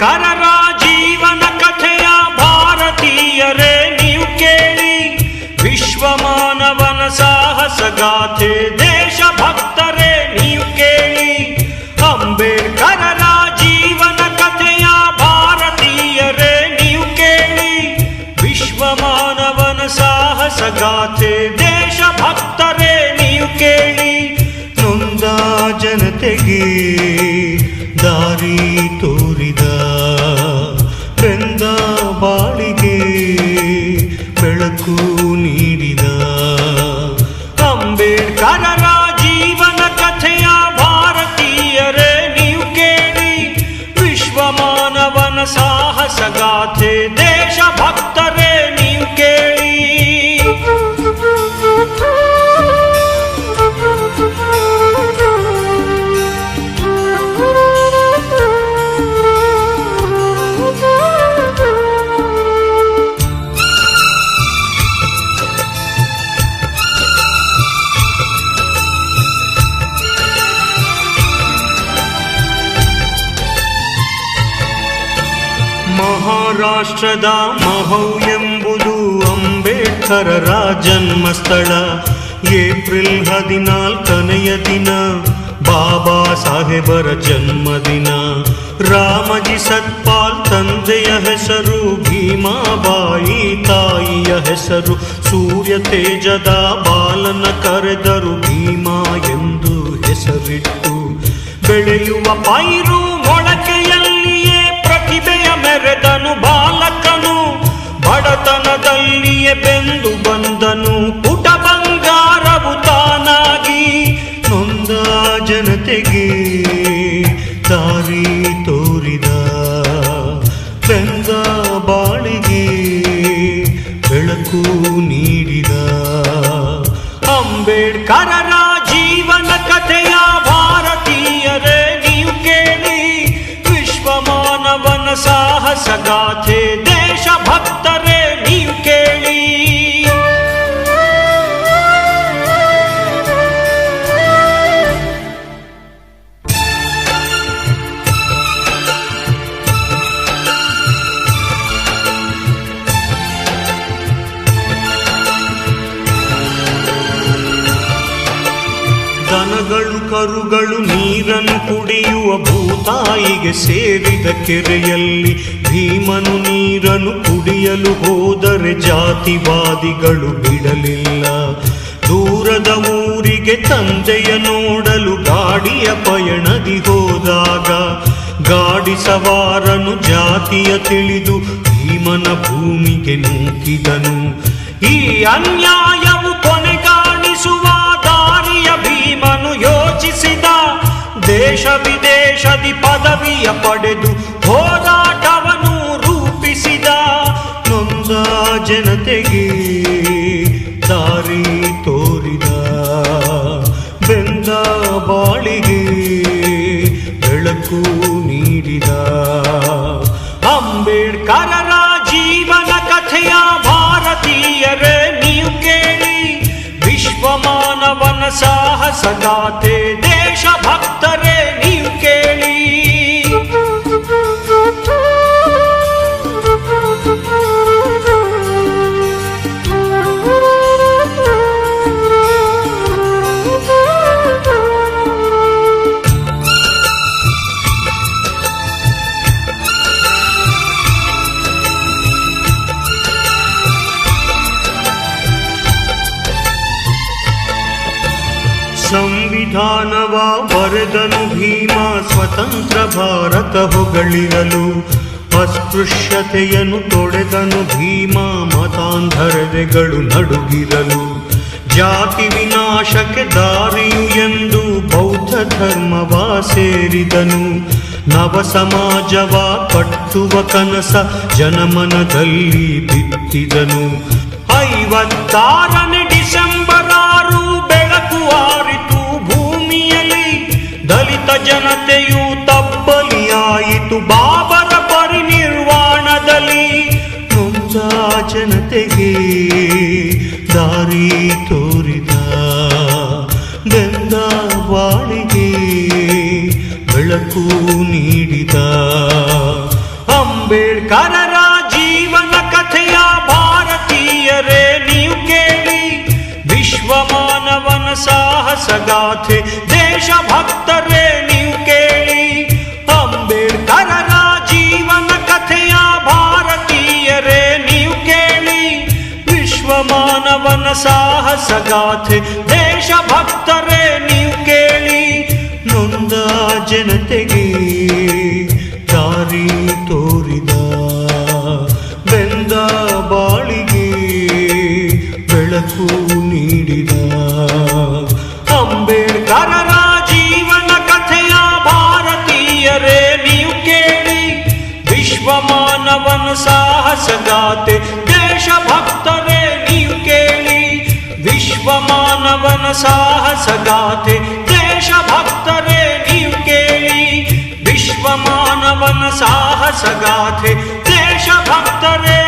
ಅಂಬೇಡ್ಕರರ ಜೀವನ ಕಥೆಯ ಭಾರತೀಯರೇ ನೀವು ಕೇಳಿ. ವಿಶ್ವ ಮಾನವನ ಸಾಹಸ ಗಾಥೆ ದೇಶ ಭಕ್ತರೇ ನೀವು ಕೇಳಿ. ಅಂಬೇಡ್ಕರರ ಜೀವನ ಕಥೆಯ ಭಾರತೀಯರೇ ನೀವು ಕೇಳಿ. ವಿಶ್ವ ಮಾನವನ ಸಾಹಸ ಗಾಥೆ ದೇಶ ಭಕ್ತರೇ ನೀವು ಕೇಳಿ. ನೊಂದ ಜನತೆಗೆ ದಾರಿ ತೋರಿದ ಮಹಾರಾಷ್ಟ್ರದ ಮಹೌ ಎಂಬುದು ಅಂಬೇಡ್ಕರರ ಜನ್ಮಸ್ಥಳ ಏಪ್ರಿಲ್ ಹದಿನಾಲ್ಕನೆಯ ದಿನ ಬಾಬಾ ಸಾಹೇಬರ ಜನ್ಮದಿನ. ರಾಮಜಿ ಸತ್ಪಾಲ್ ತಂದೆಯ ಹೆಸರು, ಭೀಮಾಬಾಯಿ ತಾಯಿಯ ಹೆಸರು, ಸೂರ್ಯ ತೇಜದ ಬಾಲನ ಕರೆದರು ಭೀಮಾ ಎಂದು ಹೆಸರಿಟ್ಟು. ಬೆಳೆಯುವ ಪೈರು सघा थे ಕರುಗಳು ನೀರನ್ನು ಕುಡಿಯುವ ಭೂತಾಯಿಗೆ ಸೇರಿದ ಕೆರೆಯಲ್ಲಿ ಭೀಮನು ನೀರನ್ನು ಕುಡಿಯಲು ಹೋದರೆ ಜಾತಿವಾದಿಗಳು ಬಿಡಲಿಲ್ಲ. ದೂರದ ಊರಿಗೆ ತಂದೆಯ ನೋಡಲು ಗಾಡಿಯ ಪಯಣದಿ ಹೋದಾಗ ಗಾಡಿ ಸವಾರನು ಜಾತಿಯ ತಿಳಿದು ಭೀಮನ ಭೂಮಿಗೆ ನೂಕಿದನು. ಈ ಅನ್ಯಾಯವು ಕೊನೆಗಾಣಿಸುವ ದೇಶ ವಿದೇಶದಿ ಪದವಿಯ ಪಡೆದು ಹೋರಾಟವನ್ನು ರೂಪಿಸಿದ ನೊಂದ ಜನತೆಗೆ ದಾರಿ ತೋರಿದ ಬೆಂದ ಬಾಳಿಗೆ ಬೆಳಕು मानवन साहस गाते देशभक्त ಸಂವಿಧಾನವ ಬರೆದನು ಭೀಮ, ಸ್ವತಂತ್ರ ಭಾರತ ಹೊಗಳಿರಲು. ಅಸ್ಪೃಶ್ಯತೆಯನ್ನು ತೊಡೆದನು ಭೀಮ ಮತಾಂಧರದೆಗಳು ನಡುಗಿರಲು. ಜಾತಿ ವಿನಾಶಕ್ಕೆ ದಾರಿಯು ಎಂದು ಬೌದ್ಧ ಧರ್ಮವ ಸೇರಿದನು. ನವ ಸಮಾಜವ ಕಟ್ಟುವ ಕನಸ ಜನಮನದಲ್ಲಿ ಬಿತ್ತಿದನು. ಐವತ್ತಾರನೇ ದಾರಿ ತೋರಿದ ಬೆಂದ ಬಾಳಿಗೆ ಬೆಳಕು ನೀಡಿದ ಅಂಬೇಡ್ಕರರ ಜೀವನ ಕಥೆಯ ಭಾರತೀಯರೇ, ನೀವು ಕೇಳಿ ವಿಶ್ವ ಮಾನವನ ಸಾಹಸಗಾಥೆ ಸಾಹಸಗಾಥೆ, ದೇಶಭಕ್ತರೇ ನೀವು ಕೇಳಿ, ನೊಂದ ಜನತೆಗೆ ದಾರಿ ತೋರಿದ ಬೆಂದ ಬಾಳಿಗೆ ಬೆಳಕು ನೀಡಿದ ಅಂಬೇಡ್ಕರರ ಜೀವನ ಕಥೆಯ ಭಾರತೀಯರೇ, ನೀವು ಕೇಳಿ ವಿಶ್ವ ಮಾನವನ ಸಾಹಸಗಾತೆ ಮಾನವನ ಸಾಹಸಗಾತೆ ದೇಶಭಕ್ತರೇ ನೀವು ಕೇಳಿ ವಿಶ್ವ ಮಾನವನ ಸಾಹಸಗಾಥೆ ದೇಶಭಕ್ತರೇ